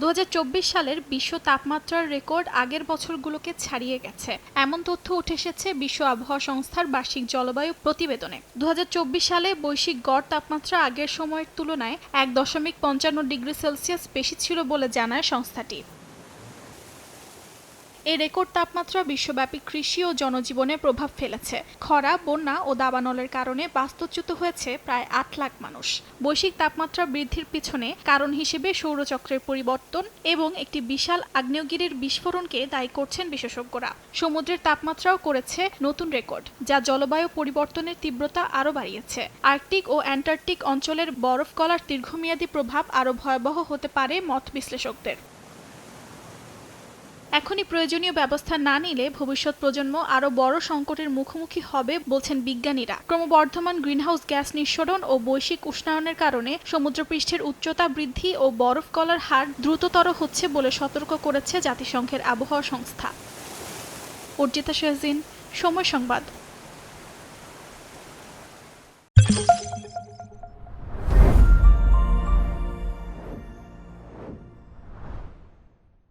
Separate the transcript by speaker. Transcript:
Speaker 1: দু হাজার চব্বিশ সালের বিশ্ব তাপমাত্রার রেকর্ড আগের বছরগুলোকে ছাড়িয়ে গেছে। এমন তথ্য উঠে এসেছে বিশ্ব আবহাওয়া সংস্থার বার্ষিক জলবায়ু প্রতিবেদনে। দু হাজার চব্বিশ সালে বৈশ্বিক গড় তাপমাত্রা আগের সময়ের তুলনায় এক দশমিক পঞ্চান্ন ডিগ্রি সেলসিয়াস বেশি ছিল বলে জানায় সংস্থাটি। এই রেকর্ড তাপমাত্রা বিশ্বব্যাপী কৃষি ও জনজীবনে প্রভাব ফেলেছে। খরা, বন্যা ও দাবানলের কারণে বাস্তুচ্যুত হয়েছে প্রায় আট লাখ মানুষ। বৈশ্বিক তাপমাত্রা বৃদ্ধির পিছনে কারণ হিসেবে সৌরচক্রের পরিবর্তন এবং একটি বিশাল আগ্নেয়গিরির বিস্ফোরণকে দায়ী করছেন বিশেষজ্ঞরা। সমুদ্রের তাপমাত্রাও করেছে নতুন রেকর্ড, যা জলবায়ু পরিবর্তনের তীব্রতা আরও বাড়িয়েছে। আর্কটিক ও অ্যান্টার্কটিক অঞ্চলের বরফ গলার দীর্ঘমেয়াদী প্রভাব আরও ভয়াবহ হতে পারে মত বিশ্লেষকদের। এখনই প্রয়োজনীয় ব্যবস্থা না নিলে ভবিষ্যৎ প্রজন্ম আরও বড় সংকটের মুখোমুখি হবে বলছেন বিজ্ঞানীরা। ক্রমবর্ধমান গ্রিনহাউস গ্যাস নিঃসরণ ও বৈশ্বিক উষ্ণায়নের কারণে সমুদ্রপৃষ্ঠের উচ্চতা বৃদ্ধি ও বরফ গলার হার দ্রুততর হচ্ছে বলে সতর্ক করেছে জাতিসংঘের আবহাওয়া সংস্থা। অর্জিতা শেহজিন, সময় সংবাদ।